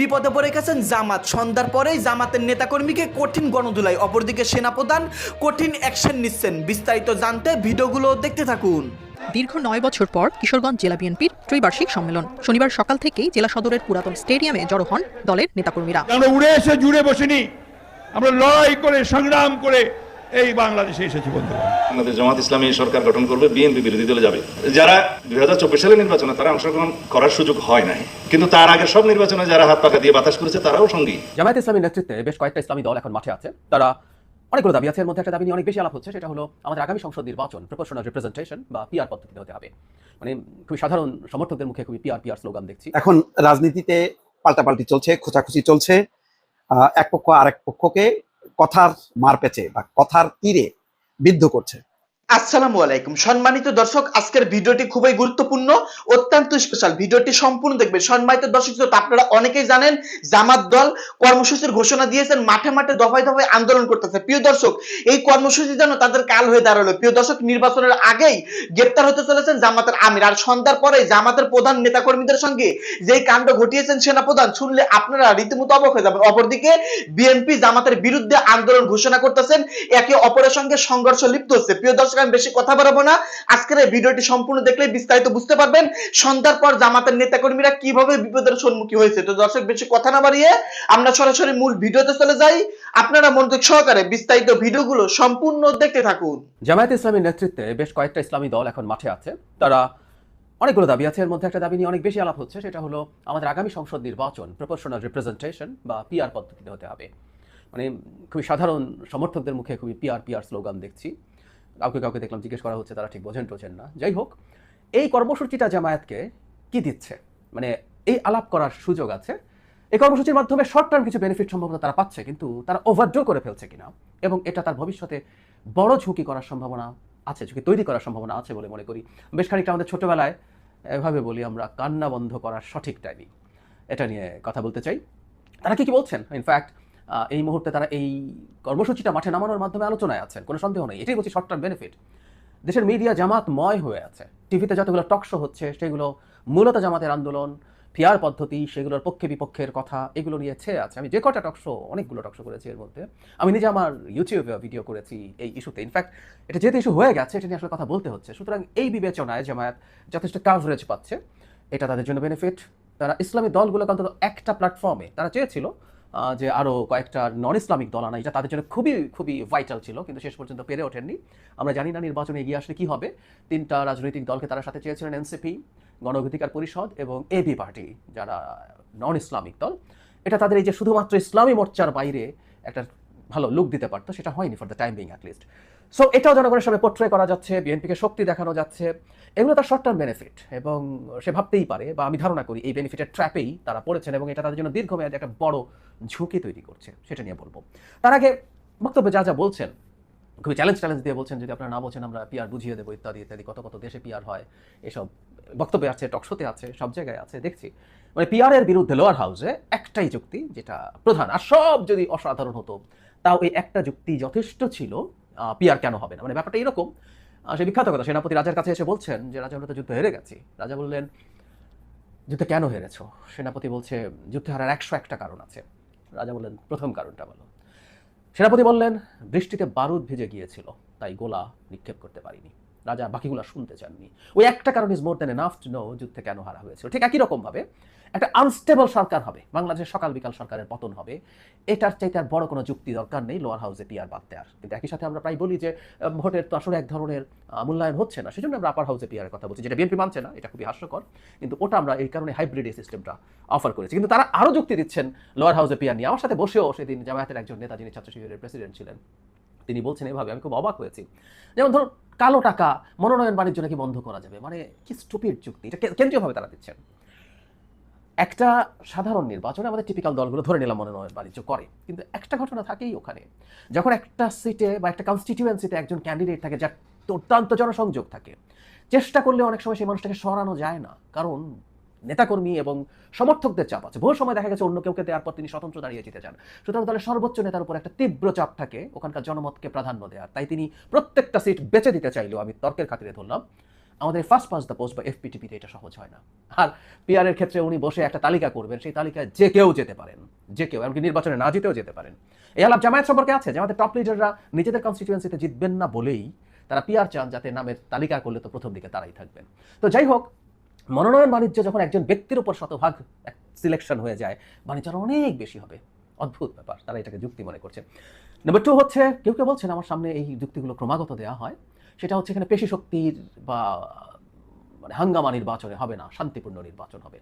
বিপদে পড়ে গেছেন জামাত। সন্ধ্যার পরেই জামাতের নেতাকর্মীকে কঠিন গণধুলাই অপরদিকে সেনাপ্রধান কঠিন অ্যাকশন নিচ্ছেন। বিস্তারিত জানতে ভিডিওগুলো দেখতে থাকুন। দীর্ঘ নয় বছর পর কিশোরগঞ্জ জেলা বিএনপির ত্রিবার্ষিক সম্মেলন। শনিবার সকাল থেকেই জেলা সদরের পুরাতন স্টেডিয়ামে জড়ো হন দলের নেতাকর্মীরা। আমরা উড়ে এসে জুড়ে বসিনি। আমরা লড়াই করে সংগ্রাম করে এই বাংলাদেশে এসেছি বন্ধুরা। আমাদের জামাত ইসলামী সরকার গঠন করবে বিএনপি বিরোধী দলে যাবে। যারা দুই হাজার চব্বিশ সালের নির্বাচনে তারা অংশগ্রহণ করার সুযোগ হয় নাই। কিন্তু তার আগে সব নির্বাচনে যারা হাত পাকা দিয়ে বাতাস করেছে তারাও সঙ্গী। জামায়াত ইসলামীর নেতৃত্বে বেশ কয়েকটা ইসলামী দল এখন মাঠে আছে। তারা অনেকগুলো দাবি আছে এর মধ্যে একটা দাবি নিয়ে অনেক বেশি আলাপ হচ্ছে সেটা হলো আমাদের আগামী সংসদ নির্বাচন প্রপোর্শনাল রিপ্রেজেন্টেশন বা পিআর পদ্ধতিতে হতে হবে। মানে খুবই সাধারণ সমর্থকদের মুখে খুবই পিআর পিআর স্লোগান দেখছি। এখন রাজনীতিতে পাল্টাপাল্টি চলছে খোঁচাখুচি চলছে। এক পক্ষ আরেক পক্ষকে কথার মার পেচে বা কথার তীরে বিদ্ধ করছে। আসসালামু আলাইকুম। সম্মানিত দর্শক আজকের ভিডিওটি খুবই গুরুত্বপূর্ণ অত্যন্ত স্পেশাল ভিডিওটি সম্পূর্ণ দেখবেন। সম্মানিত দর্শক শ্রোতা, আপনারা অনেকেই জানেন জামাত দল কর্মসূচির ঘোষণা দিয়েছেন মাঠে মাঠে দফায় দফায় আন্দোলন করতেছে। প্রিয় দর্শক এই কর্মসূচি যেন তাদের কাল হয়ে দাঁড়াল। প্রিয় দর্শক নির্বাচনের আগেই গ্রেপ্তার হতে চলেছেন জামাতের আমির। আর সন্ধ্যার পরে জামাতের প্রধান নেতাকর্মীদের সঙ্গে যেই কাণ্ড ঘটিয়েছেন সেনাপ্রধান শুনলে আপনারা রীতিমতো অবাক হয়ে যাবেন। অপরদিকে বিএনপি জামাতের বিরুদ্ধে আন্দোলন ঘোষণা করতেছেন একে অপরের সঙ্গে সংঘর্ষ লিপ্ত হচ্ছে। প্রিয় দর্শক আমি বেশি কথা বাড়াবো না। আজকের ভিডিওটি সম্পূর্ণ দেখলে বিস্তারিত বুঝতে পারবেন। সন্ধ্যার পর জামাতের নেতাকর্মীরা কীভাবে বিপদের হয়েছে। তো দর্শক, বেশি কথা না বাড়িয়ে আমরা সরাসরি মূল ভিডিওতে চলে যাই। আপনারা মনোযোগ সহকারে বিস্তারিত ভিডিওগুলো সম্পূর্ণ দেখতে থাকুন। জামায়াত ইসলামীর নেতৃত্বে বেশ কয়েকটা ইসলামী দল এখন মাঠে আছে। তারা অনেকগুলো দাবি আছে। এর মধ্যে একটা দাবি নিয়ে অনেক বেশি আলাপ হচ্ছে। সেটা হলো, আমাদের আগামী সংসদ নির্বাচন প্রপোর্শনাল রিপ্রেজেন্টেশন বা পিআর পদ্ধতিতে হতে হবে। মানে খুবই সাধারণ সমর্থকদের মুখে খুবই পিআর পিআর স্লোগান দেখছি। কাউকে কাউকে দেখলাম জিজ্ঞেস করা হচ্ছে, তারা ঠিক বোঝেন টোঝেন না। যাই হোক, এই কর্মসূচিটা জামায়াতকে কি দিচ্ছে? মানে এই আলাপ করার সুযোগ আছে। এই কর্মসূচির মাধ্যমে শর্ট টার্ম কিছু বেনিফিট সম্ভবত তারা পাচ্ছে, কিন্তু তারা ওভারডো করে ফেলছে কিনা এবং এটা তার ভবিষ্যতে বড় ঝুঁকি করার সম্ভাবনা আছে, ঝুঁকি তৈরি করার সম্ভাবনা আছে বলে মনে করি। বেশ খানিকটা আমাদের ছোটবেলায় এভাবে বলি আমরা, কান্না বন্ধ করার সঠিক টাইমিং এটা নিয়ে কথা বলতে চাই। তারা কি কি বলছেন? ইনফ্যাক্ট এই মুহূর্তে তারা এই কর্মসূচিটা মাঠে নামানোর মাধ্যমে আলোচনায় আছেন। কোনো সন্দেহ নেই। এটাই হচ্ছে শর্ট টার্ম বেনিফিট দেশের মিডিয়া জামাতময় হয়ে আছে। টিভিতে যতগুলো টক শো হচ্ছে, সেগুলো মূলত জামাতের আন্দোলন পিয়ার পদ্ধতি, সেগুলোর পক্ষে বিপক্ষের কথা, এগুলো নিয়ে ছেয়ে আছে। আমি যে কটা টক শো অনেকগুলো টকশো করেছি এর মধ্যে। আমি নিজে আমার ইউটিউবে ভিডিও করেছি এই ইস্যুতে ইনফ্যাক্ট এটা যেহেতু ইস্যু হয়ে গেছে, এটা নিয়ে আসলে কথা বলতে হচ্ছে। সুতরাং এই বিবেচনায় জামায়াত যথেষ্ট কাভারেজ পাচ্ছে। এটা তাদের জন্য বেনিফিট তারা ইসলামী দলগুলোকে অন্তত একটা প্ল্যাটফর্মে তারা চেয়েছিল যে আরও কয়েকটা নন ইসলামিক দল আনা, এটা তাদের জন্য খুবই খুবই ভাইটাল ছিল, কিন্তু শেষ পর্যন্ত পেরে ওঠেননি। আমরা জানি না নির্বাচনে এগিয়ে আসলে কী হবে। তিনটা রাজনৈতিক দলকে তারা সাথে চেয়েছিলেন এনসিপি গণ অধিকার পরিষদ এবং এবি পার্টি যারা নন ইসলামিক দল। এটা তাদের এই যে শুধুমাত্র ইসলামী মোর্চার বাইরে একটা ভালো লুক দিতে পারতো, সেটা হয়নি for the time being at least so এটাও জনগণের সামনে পোট্রে করা যাচ্ছে, বিএনপিকে শক্তি দেখানো যাচ্ছে। এগুলো তার শর্ট টার্ম বেনিফিট এবং সে ভাবতেই পারে বা আমি ধারণা করি এই বেনিফিটের ট্র্যাপেই তারা পড়েছেন এবং এটা তাদের জন্য দীর্ঘমেয়াদী একটা বড় ঝুঁকি তৈরি করছে, সেটা নিয়ে বলব। তার আগে বক্তব্যে যা যা বলছেন, খুবই চ্যালেঞ্জ চ্যালেঞ্জ দিয়ে বলছেন, যদি আপনারা না বলছেন আমরা পিআর বুঝিয়ে দেবো, ইত্যাদি ইত্যাদি, কত কত দেশে পিআর হয়, এসব বক্তব্যে আছে টকশোতে আছে, সব জায়গায় আছে, দেখছি। মানে পিআর এর বিরুদ্ধে লোয়ার হাউসে একটাই যুক্তি, যেটা প্রধান। আর সব যদি অসাধারণ হতো, তাও এই একটা যুক্তি যথেষ্ট ছিল পিআর কেন হবে না? মানে ব্যাপারটা এরকম সে বিখ্যাত কথা, সেনাপতি রাজার কাছে এসে বলছেন যে রাজা আমরা তো যুদ্ধ হেরে গেছি। রাজা বললেন, যুদ্ধে কেন হেরেছ? সেনাপতি বলছে, যুদ্ধে হারার একশো একটা কারণ আছে। রাজা বললেন, প্রথম কারণটা বলো। সেনাপতি বললেন, বৃষ্টিতে বারুদ ভিজে গিয়েছিল, তাই গোলা নিক্ষেপ করতে পারিনি। রাজা বাকিগুলো শুনতে চাননি। ওই একটা কারণ is more than enough no যুদ্ধে কেন হারা হয়েছিল। ঠিক একই রকম ভাবে একটা আনস্টেবল সরকার হবে। বাংলাদেশের সকাল বিকাল সরকারের পতন হবে। এটার চাইতে আর বড় কোনো যুক্তি দরকার নেই লোয়ার হাউসে পিয়ার বাদ দেওয়ার কিন্তু একই সাথে আমরা প্রায় বলি যে ভোটের তো আসলে এক ধরনের মূল্যায়ন হচ্ছে না। সেজন্য আমরা আপার হাউসে পিয়ারের কথা বলছি, যেটা বিএনপি মানছে না, এটা খুবই হাস্যকর। কিন্তু ওটা আমরা এই কারণে হাইব্রিড এই সিস্টেমটা অফার করেছি। কিন্তু তারা আরও যুক্তি দিচ্ছেন লোয়ার হাউসে পিয়ার নিয়ে। আমার সাথে বসেও সেদিন জামায়াতের একজন নেতা যিনি ছাত্র শিবিরের প্রেসিডেন্ট ছিলেন, তিনি বলছেন এভাবে, আমি খুব অবাক হয়েছি। যেমন ধরুন, কালো টাকা মনোনয়ন বাণিজ্য নাকি বন্ধ করা যাবে? মানে কি স্টুপিড যুক্তি। এটা কেন্দ্রীয়ভাবে তারা দিচ্ছেন। একটা সাধারণ নির্বাচনে আমাদের টিপিক্যাল দলগুলো ধরে নিলাম মনোনয়ন বাণিজ্য করে। কিন্তু একটা ঘটনা থাকেই ওখানে। যখন একটা সিটে বা একটা কনস্টিটিউয়েন্সিতে একজন ক্যান্ডিডেট থাকে যার দুর্দান্ত জনসংযোগ থাকে, চেষ্টা করলে অনেক সময় সেই মানুষটাকে সরানো যায় না। কারণ নেতাকর্মী এবং সমর্থকদের চাপ আছে। বহু সময় দেখা গেছে অন্য কেউকে দেওয়ার পর তিনি স্বতন্ত্র দাঁড়িয়ে যেতে চান। সুতরাং তাহলে সর্বোচ্চ নেতার উপর একটা তীব্র চাপ থাকে, ওখানকার জনমতকে প্রাধান্য দেওয়ার। তাই তিনি প্রত্যেকটা সিট বেঁচে দিতে চাইলেও আমি তর্কের খাতিরে ধরলাম আমাদের ফার্স্ট পাস দ্য পোস্ট বা এফপিটিপিতে এটা সহজ হয় না। আর পিআরের ক্ষেত্রে উনি বসে একটা তালিকা করবেন, সেই তালিকায় যে কেউ যেতে পারেন, যে কেউ, এমনকি নির্বাচনে না জিতেও যেতে পারেন। এই আলাপ জামায়াত সম্পর্কে আছে? জামাতের টপ লিডাররা নিজেদের কনস্টিটিউয়েন্সিতে জিতবেন না বলেই তারা পিআর চান যাতে নামের তালিকা করলে তো প্রথম দিকে তারাই থাকবেন। তো যাই হোক, মনোনয়ন বাণিজ্য যখন একজন ব্যক্তির উপর শতভাগ সিলেকশন হয়ে যায়, বাণিজ্য অনেক বেশি হবে। অদ্ভুত ব্যাপার, তারা এটাকে যুক্তি মনে করছে। নাম্বার টু হচ্ছে, কেউ কেউ বলছেন, আমার সামনে এই যুক্তিগুলো ক্রমাগত দেওয়া হয়। সেটা হচ্ছে এখানে পেশি শক্তির বা মানে হাঙ্গামা নির্বাচনে হবে না, শান্তিপূর্ণ নির্বাচন হবে।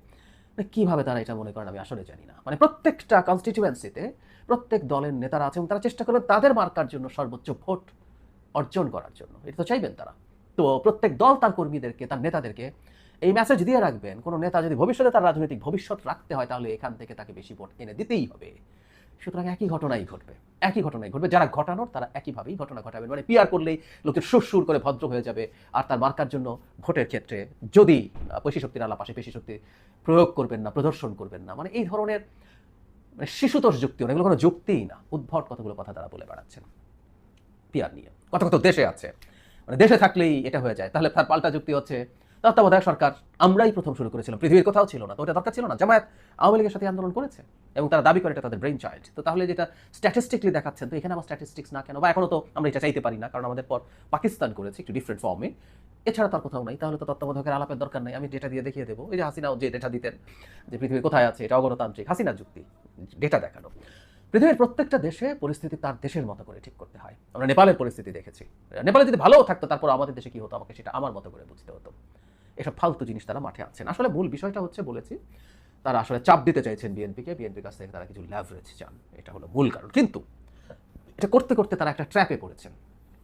মানে কীভাবে তারা এটা মনে করেন আমি আসলে জানি না। মানে প্রত্যেকটা কনস্টিটিউয়েন্সিতে প্রত্যেক দলের নেতারা আছে এবং তারা চেষ্টা করবেন তাদের মার্কার জন্য সর্বোচ্চ ভোট অর্জন করার জন্য। এটা তো চাইবেন তারা। তো প্রত্যেক দল তার কর্মীদেরকে, তার নেতাদেরকে এই মেসেজ দিয়ে রাখবেন, কোনো নেতা যদি ভবিষ্যতে তার রাজনৈতিক ভবিষ্যৎ রাখতে হয় তাহলে এখান থেকে তাকে বেশি ভোট এনে দিতেই হবে। সুতরাং একই ঘটনাই ঘটবে, একই ঘটনাই ঘটবে। যারা ঘটানোর, তারা একইভাবেই ঘটনা ঘটাবেন। মানে পিয়ার করলেই লোকের সুর করে ভদ্র হয়ে যাবে আর তার মার্কার জন্য ভোটের ক্ষেত্রে যদি পেশি শক্তির আলাপ আসে পেশি শক্তি প্রয়োগ করবেন না, প্রদর্শন করবেন না। মানে এই ধরনের মানে শিশুতোষ যুক্তি এগুলো কোনো যুক্তিই না। উদ্ভট কতগুলো কথা তারা বলে বেড়াচ্ছেন। পিয়ার নিয়ে। কত কত দেশে আছে। মানে দেশে থাকলেই এটা হয়ে যায়। তাহলে তার পাল্টা যুক্তি হচ্ছে তত্ত্বাবধায়ক সরকার। আমরাই প্রথম শুরু করেছিলাম। পৃথিবীর কোথাও ছিল না। তো ওটা দরকার ছিল না। জামায়াত আওয়ামী লীগের সাথে আন্দোলন করেছে। এবং তারা দাবি করে এটা তাদের ব্রেন চাইল্ড তো তাহলে যেটা স্ট্যাটিস্টিকলি দেখাচ্ছেন, তো এখানে আমার স্ট্যাটিস্টিক্স না কেন? বা এখনও তো আমরা এটা চাইতে পারি না, কারণ আমাদের পর পাকিস্তান করেছে একটু ডিফারেন্ট ফর্মে এছাড়া তার কোথাও নাই, তাহলে তো তত্ত্বাবধায়কের আলাপের দরকার নাই। আমি ডেটা দিয়ে দেখিয়ে দেবো। এই যে হাসিনাও যে ডেটা দিতেন যে পৃথিবী কোথায় আছে, এটা অগণতান্ত্রিক। হাসিনার যুক্তি ডেটা দেখানো। পৃথিবীর প্রত্যেকটা দেশে পরিস্থিতি তার দেশের মতো করে ঠিক করতে হয়। আমরা নেপালের পরিস্থিতি দেখেছি। নেপালে যদি ভালোও থাকতো, তারপর আমাদের দেশে কি হতো? আমাকে সেটা আমার মতো করে বুঝতে হতো। এসব ফালতু জিনিস তারা মাঠে আছেন আসলে মূল বিষয়টা হচ্ছে, বলেছি তারা আসলে চাপ দিতে চাইছেন বিএনপিকে। বিএনপির কাছ থেকে তারা কিছু ল্যাভারেজ চান। এটা হলো মূল কারণ। কিন্তু এটা করতে করতে তারা একটা ট্র্যাপে পড়েছেন।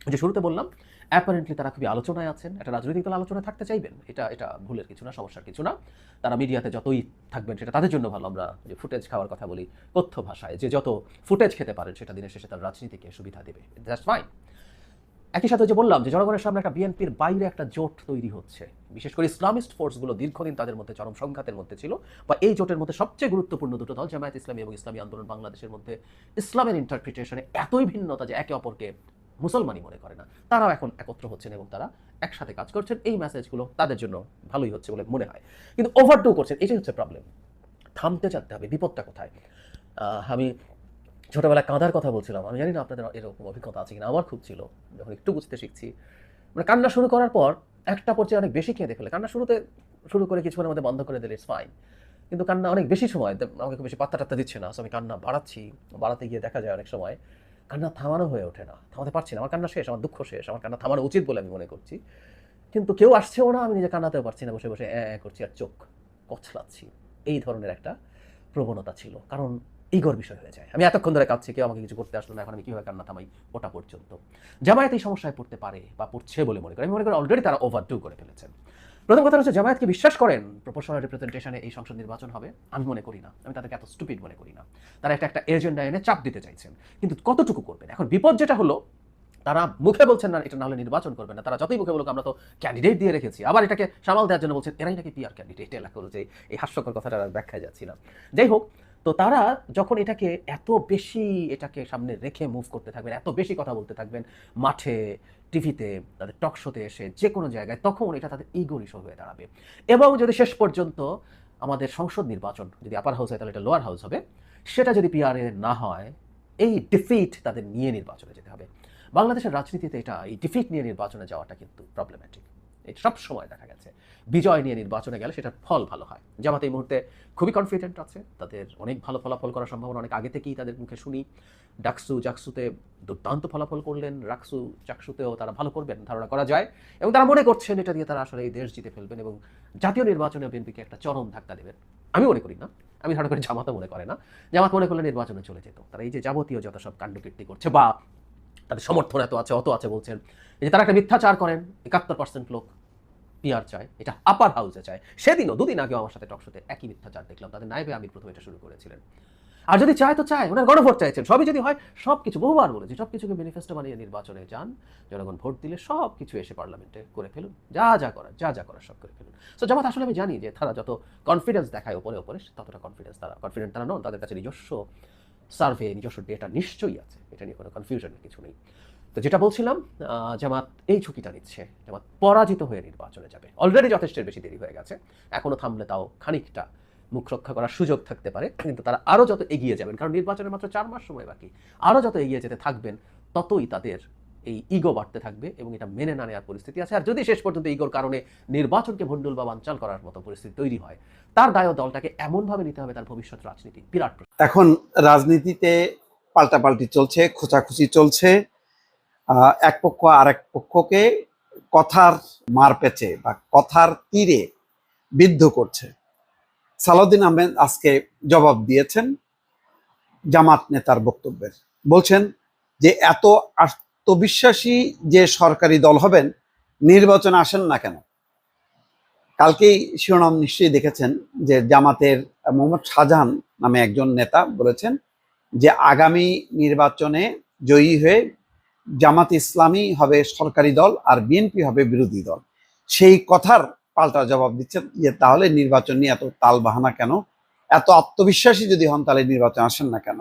যে শুরুতে বললাম অ্যাপারেন্টলি তারা খুবই আলোচনায় আছেন। একটা রাজনৈতিক দল আলোচনায় থাকতে চাইবেন। এটা এটা ভুলের কিছু না, সমস্যার কিছু না। তারা মিডিয়াতে যতই থাকবেন, সেটা তাদের জন্য ভালো। আমরা যে ফুটেজ খাওয়ার কথা বলি, কথ্য ভাষায়, যে যত ফুটেজ খেতে পারেন, সেটা দিনের শেষে তার রাজনীতিকে সুবিধা দেবে। দ্যাটস ফাইন একই সাথে যে বললাম যে জনগণের সামনে একটা বিএনপির বাইরে একটা জোট তৈরি হচ্ছে। বিশেষ করে ইসলামিস্ট ফোর্সগুলো দীর্ঘদিন তাদের মধ্যে চরম সংঘাতের মধ্যে ছিল বা এই জোটের মধ্যে সবচেয়ে গুরুত্বপূর্ণ দুটো দল, জামায়াত ইসলামী এবং ইসলামী আন্দোলন বাংলাদেশের মধ্যে, ইসলামের ইন্টারপ্রিটেশনে এতই ভিন্নতা যে একে অপরকে মুসলমানই মনে করে না। তারাও এখন একত্র হচ্ছেন এবং তারা একসাথে কাজ করছেন। এই মেসেজগুলো তাদের জন্য ভালোই হচ্ছে বলে মনে হয়। কিন্তু ওভারডু করছেন, এটাই হচ্ছে প্রবলেম থামতে চাইতে হবে, বিপদটা কোথায়? আমি ছোটবেলায় কাঁদার কথা বলছিলাম। আমি জানি না আপনাদের এরকম অভিজ্ঞতা আছে কিনা, আমার খুব ছিল। যখন একটু বুঝতে শিখছি। মানে কান্না শুরু করার পর একটা পর্যায়ে অনেক বেশি কেঁদে ফেলে। কান্না শুরুতে শুরু করে কিছুক্ষণের মধ্যে বন্ধ করে দিলে ফাইন কিন্তু কান্না অনেক বেশি সময় আমাকে খুব বেশি পাত্তা টাত্তা দিচ্ছে না। আমি কান্না বাড়াচ্ছি, বাড়াতে গিয়ে দেখা যায় অনেক সময় কান্না থামানো হয়ে ওঠে না। থামাতে পারছি না। আমার কান্না শেষ, আমার দুঃখ শেষ, আমার কান্না থামানো উচিত বলে আমি মনে করছি। কিন্তু কেউ আসছেও না, আমি নিজে কান্নাতেও পারছি না, বসে বসে অ্যাঁ করছি আর চোখ কচলাচ্ছি। এই ধরনের একটা প্রবণতা ছিল। কারণ ইগোর বিষয় হয়ে যায়। আমি এতক্ষণ ধরে কাঁদছি, কেউ আমাকে কিছু করতে আসলো না, এখন আমি কীভাবে কান্না থামাই ওটা পর্যন্ত। জামায়াত এই সমস্যায় পড়তে পারে বা পড়ছে বলে মনে করি আমি মনে করি অলরেডি তারা ওভারডু করে ফেলেছেন। প্রথম কথা হচ্ছে জামায়াতকে বিশ্বাস করেন প্রপোর্শনাল রিপ্রেজেন্টেশনে এই সংসদ নির্বাচন হবে। আমি মনে করি না। আমি তাদেরকে এত স্টুপিড মনে করি না। তারা একটা একটা এজেন্ডা এনে চাপ দিতে চাইছেন। কিন্তু কতটুকু করবেন? এখন বিপদ যেটা হলো, তারা মুখে বলছেন না, এটা না হলে নির্বাচন করবে না। তারা যতই মুখে বলুক, আমরা তো ক্যান্ডিডেট দিয়ে রেখেছি। আবার এটাকে সামাল দেওয়ার জন্য বলছেন, এরাই নাকি পিআর ক্যান্ডিডেট এলাকা যে, এই হাস্যকর কথাটা আর ব্যাখ্যায় যাচ্ছি না। যাই হোক তো তারা যখন এটাকে এত বেশি এটাকে সামনে রেখে মুভ করতে থাকবেন, এত বেশি কথা বলতে থাকবেন, মাঠে, টিভিতে, তাদের টক শোতে এসে যে কোনো জায়গায়, তখন এটা তাদের ইগোর ইস্যু হয়ে দাঁড়াবে। এবং যদি শেষ পর্যন্ত আমাদের সংসদ নির্বাচন, যদি আপার হাউস হয়, তাহলে এটা লোয়ার হাউস হবে। সেটা যদি পিআরএ না হয়, এই ডিফিট তাদের নিয়ে নির্বাচনে যেতে হবে। বাংলাদেশের রাজনীতিতে এটা, এই ডিফিট নিয়ে নির্বাচনে যাওয়াটা কিন্তু প্রবলেম্যাটিক এটা সব সময় দেখা গেছে। বিজয় নিয়ে নির্বাচনে গেলে সেটার ফল ভালো হয়। জামাত এই মুহূর্তে খুবই কনফিডেন্ট আছে। তাদের অনেক ভালো ফলাফল করার সম্ভাবনা, অনেক আগে থেকেই তাদের মুখে শুনি। ডাকসু জাকসুতে দুর্দান্ত ফলাফল করলেন, রাকসু চাকসুতেও তারা ভালো করবেন, ধারণা করা যায়। এবং তারা মনে করছেন এটা দিয়ে তারা আসলে এই দেশ জিতে ফেলবেন এবং জাতীয় নির্বাচনে বিএনপিকে একটা চরম ধাক্কা দেবেন। আমি মনে করি না। আমি ধারণা করি জামাতও মনে করে না। জামাত মনে করলে নির্বাচনে চলে যেত। তারা এই যে যাবতীয় যত সব কাণ্ডকীর্তি করছে বা তাদের সমর্থন এত আছে, অত আছে বলছেন। যে তারা একটা মিথ্যাচার করেন, একাত্তর পার্সেন্ট লোক পিআর চায়, এটা আপার হাউসে চায়। সেদিনও, দুদিন আগেও আমার সাথে টকশোতে একই মিথ্যাচার দেখলাম, তাদের নাইবে আমি প্রথমে এটা শুরু করেছিলেন। আর যদি চায় তো চায়, ওনার গণভোট চাইছেন। সবই যদি হয় সব কিছু বহুবার বলেছি সব কিছুকে ম্যানিফেস্টো বানিয়ে নির্বাচনে যান। জনগণ ভোট দিলে সব কিছু এসে পার্লামেন্টে করে ফেলুন। যা যা করার, যা যা করার সব করে ফেলুন। সো জামাত, আসলে আমি জানি যে তারা যত কনফিডেন্স দেখায় ওপরে ওপরে, ততটা কনফিডেন্স তারা কনফিডেন্ট তারা নন। তাদের কাছে নিজস্ব সার্ভে নিজস্ব ডেটা নিশ্চয়ই আছে। এটা নিয়ে কোনো কনফিউশনের কিছু নেই। তো যেটা বলছিলাম জামাত এই ঝুঁকিটা নিচ্ছে। জামাত পরাজিত হয়ে নির্বাচনে যাবে। অলরেডি যথেষ্ট বেশি দেরি হয়ে গেছে। এখনও থামলে তাও খানিকটা মুখ রক্ষা করার সুযোগ থাকতে পারে। কিন্তু তারা আরও যত এগিয়ে যাবেন, কারণ নির্বাচনের মাত্র চার মাস সময় বাকি আরও যত এগিয়ে যেতে থাকবেন, ততই তাদের এই ইগো বাড়তে থাকবে এবং এটা মেনে না নেওয়ার পরিস্থিতি আছে। আর যদি শেষ পর্যন্ত ইগোর কারণে নির্বাচনকে ভণ্ডুল বা বানচাল করার মতো পরিস্থিতি তৈরি হয়, তার দায় দলটাকে এমনভাবে নিতে হবে তার ভবিষ্যৎ রাজনীতি। বিরাট এখন রাজনীতিতে পাল্টাপাল্টি চলছে, খোঁচাখুচি চলছে। এক পক্ষ আর এক পক্ষকে কথার মার পেচে বা কথার তীরে বিদ্ধ করছে। সালাউদ্দিন আহমেদ আজকে জবাব দিয়েছেন জামাত নেতার বক্তব্যের। বলছেন যে, এত আত্মবিশ্বাসী যে সরকারি দল হবেন, নির্বাচন আসেন না কেন? কালকেই শিরোনাম নিশ্চয়ই দেখেছেন যে, জামাতের মোহাম্মদ শাহজাহান নামে একজন নেতা বলেছেন যে, আগামী নির্বাচনে জয়ী হয়ে জামাত ইসলামী হবে সরকারি দল আর বিএনপি হবে বিরোধী দল। সেই কথার পাল্টা জবাব দিচ্ছেন, যে তাহলে নির্বাচন নিয়ে এত তাল বাহানা কেন? এত আত্মবিশ্বাসী যদি হন, তাহলে নির্বাচন আসেন না কেন?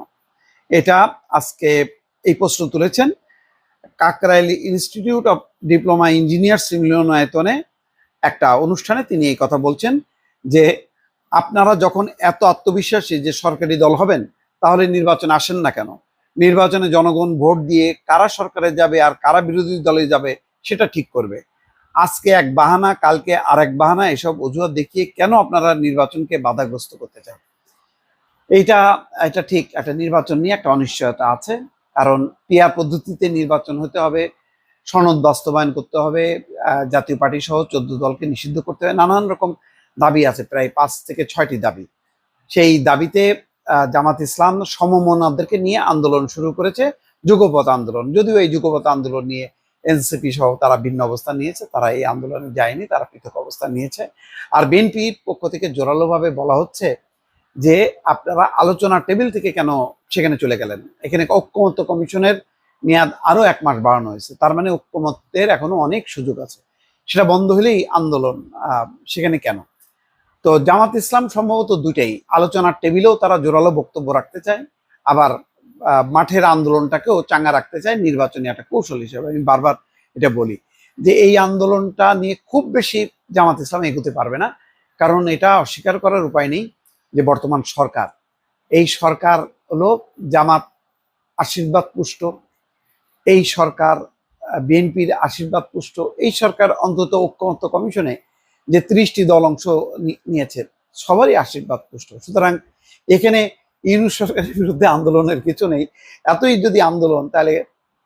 এটা আজকে এই প্রশ্ন তুলেছেন Kakrail institute of diploma engineers মিলনায়তনে একটা অনুষ্ঠানে তিনি এই কথা বলছেন, যে আপনারা যখন এত আত্মবিশ্বাসী যে সরকারি দল হবেন, তাহলে নির্বাচন আসেন না কেন? নির্বাচনে জনগণ ভোট দিয়ে কারা সরকারে যাবে আর কারা বিরোধী দলে যাবে সেটা ঠিক করবে। আজকে এক বাহানা, কালকে আর এক বাহানা, এসব অজুহাত দেখিয়ে কেন আপনারা নির্বাচনকে বাধাগ্রস্ত করতে চান? এইটা, এটা ঠিক, একটা নির্বাচন নিয়ে একটা অনিশ্চয়তা আছে, কারণ পিয়ার পদ্ধতিতে নির্বাচন হতে হবে, সনদ বাস্তবায়ন করতে হবে জাতীয় পার্টি সহ চোদ্দ দলকে নিষিদ্ধ করতে হবে, নানান রকম দাবি আছে, প্রায় পাঁচ থেকে ছয়টি দাবি। সেই দাবিতে জামাত ইসলাম সমমনাদেরকে নিয়ে আন্দোলন শুরু করেছে যুগপথ আন্দোলন। যদিও এই যুগপথ আন্দোলন নিয়ে এনসিপি সহ তারা ভিন্ন অবস্থান নিয়েছে, তারা এই আন্দোলনে যায়নি, তারা পৃথক অবস্থান নিয়েছে। আর বিএনপির পক্ষ থেকে জোরালোভাবে বলা হচ্ছে যে আপনারা আলোচনা টেবিল থেকে কেন সেখানে চলে গেলেন? এখানে ঐক্যমত্য কমিশনের মেয়াদ আরও এক মাস বাড়ানো হয়েছে। তার মানে ঐক্যমত্যের এখনও অনেক সুযোগ আছে। সেটা বন্ধ হলেই আন্দোলন সেখানে কেন? তো জামাত ইসলাম সম্ভবত দুইটাই। আলোচনার টেবিলেও তারা জোরালো বক্তব্য রাখতে চায়, আবার মাঠের আন্দোলনটাকেও চাঙ্গা রাখতে চায়, নির্বাচনী একটা কৌশল হিসেবে। আমি বারবার এটা বলি যে, এই আন্দোলনটা নিয়ে খুব বেশি জামাত ইসলাম এগোতে পারবে না, কারণ এটা অস্বীকার করার উপায় নেই যে, বর্তমান সরকার। এই সরকার হলো জামাত আশীর্বাদ পুষ্ট, এই সরকার বিএনপির আশীর্বাদ পুষ্ট, এই সরকার অন্তত ঐক্যমত্য কমিশনে যে ত্রিশটি দল অংশ নিয়েছে, সবারই আশীর্বাদ পুষ্ট। সুতরাং এখানে ইউনুস সরকারের বিরুদ্ধে আন্দোলনের কিছু নেই। এতই যদি আন্দোলন, তাহলে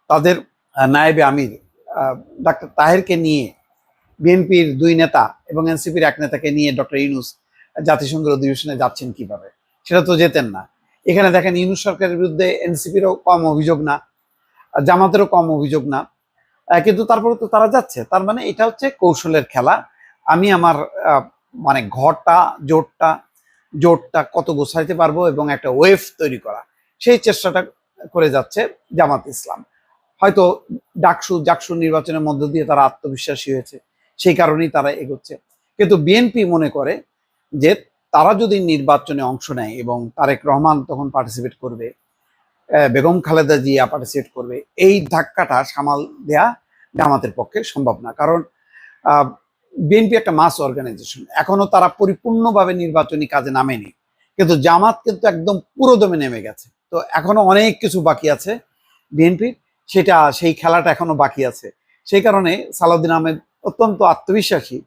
তাদের নায়েবে আমির ডাক্তার তাহেরকে নিয়ে বিএনপির দুই নেতা এবং এনসিপির এক নেতাকে নিয়ে ডক্টর ইউনুস জাতিসংঘের অধিবেশনে যাচ্ছেন কীভাবে? সেটা তো যেতেন না। এখানে দেখেন, ইউনুস সরকারের বিরুদ্ধে এনসিপিরও কম অভিযোগ না জামাতেরও কম অভিযোগ না। কিন্তু তারপরে তো তারা যাচ্ছে। তার মানে এটা হচ্ছে কৌশলের খেলা। আমি আমার মানে ঘরটা জোটটা জোটটা কত গোছাইতে পারব এবং একটা ওয়েভ তৈরি করা। সেই চেষ্টাটা করে যাচ্ছে জামাত ইসলাম। হয়তো ডাকসু, জাকসু নির্বাচনের মধ্য দিয়ে তারা আত্মবিশ্বাসী হয়েছে, সেই কারণেই তারা এগোচ্ছে। কিন্তু বিএনপি মনে করে যে তারা যদি নির্বাচনে অংশ নেয় এবং তারেক রহমান তখন পার্টিসিপেট করবে বেগম খালেদা জিয়া পার্টিসিপেট করবে, এই ধাক্কাটা সামাল দেয়া জামাতের পক্ষে সম্ভব না। কারণ বিএনপি একটা মাস অর্গানাইজেশন এখনও তারা পরিপূর্ণভাবে নির্বাচনী কাজে নামেনি। কিন্তু জামাত কিন্তু একদম পুরো দমে নেমে গেছে। তো এখনও অনেক কিছু বাকি আছে বিএনপির। সেটা, সেই খেলাটা এখনও বাকি আছে। সেই কারণে সালাউদ্দিন আহমেদ অত্যন্ত আত্মবিশ্বাসী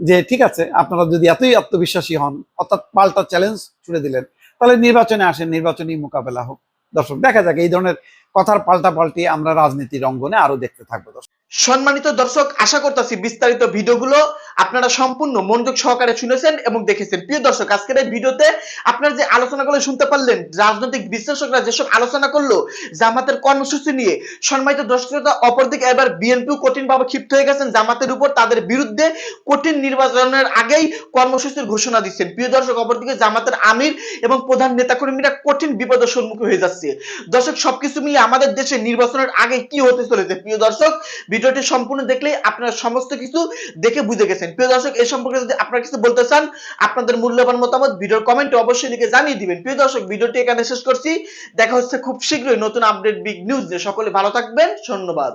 যে, ঠিক আছে, আপনারা যদি এতই আত্মবিশ্বাসী হন, অর্থাৎ পাল্টা চ্যালেঞ্জ ছুড়ে দিলেন, তাহলে নির্বাচনে আসেন, নির্বাচনী মোকাবেলা হোক। দর্শক, দেখা যাক, এই ধরনের কথার পাল্টা পাল্টি আমরা রাজনীতির অঙ্গনে আরও দেখতে থাকব। দর্শক সম্মানিত দর্শক, আশা করতেছি বিস্তারিত ভিডিওগুলো আপনারা সম্পূর্ণ মনোযোগ সহকারে শুনেছেন এবং দেখেছেন। প্রিয় দর্শক, আজকের এই ভিডিওতে আপনারা যে আলোচনাগুলো শুনতে পারলেন, রাজনৈতিক বিশ্লেষকরা যেসব আলোচনা করল, জামাতের কর্মসূচি নিয়ে, সম্মানিত দর্শকতা অপরদিকে এবার বিএনপিও কঠিনভাবে ক্ষিপ্ত হয়ে গেছেন। জামাতের উপর তাদের বিরুদ্ধে কঠিন নির্বাচনের আগেই কর্মসূচির ঘোষণা দিচ্ছেন। প্রিয় দর্শক, অপরদিকে জামাতের আমির এবং প্রধান নেতাকর্মীরা কঠিন বিপদের সম্মুখীন হয়ে যাচ্ছে। দর্শক, সবকিছু মিলিয়ে আমাদের দেশে নির্বাচনের আগে কি হতে চলেছে? প্রিয় দর্শক ভিডিওটি সম্পূর্ণ দেখলে আপনারা সমস্ত কিছু দেখে বুঝে গেছেন। প্রিয় দর্শক, এ সম্পর্কে যদি আপনারা কিছু বলতে চান, আপনাদের মূল্যবান মতামত ভিডিওর কমেন্টে অবশ্যই লিখে জানিয়ে দিবেন। প্রিয় দর্শক, ভিডিওটি এখানে শেষ করছি। দেখা হচ্ছে খুব শীঘ্রই নতুন আপডেট বিগ নিউজ নিয়ে। সকলে ভালো থাকবেন। ধন্যবাদ।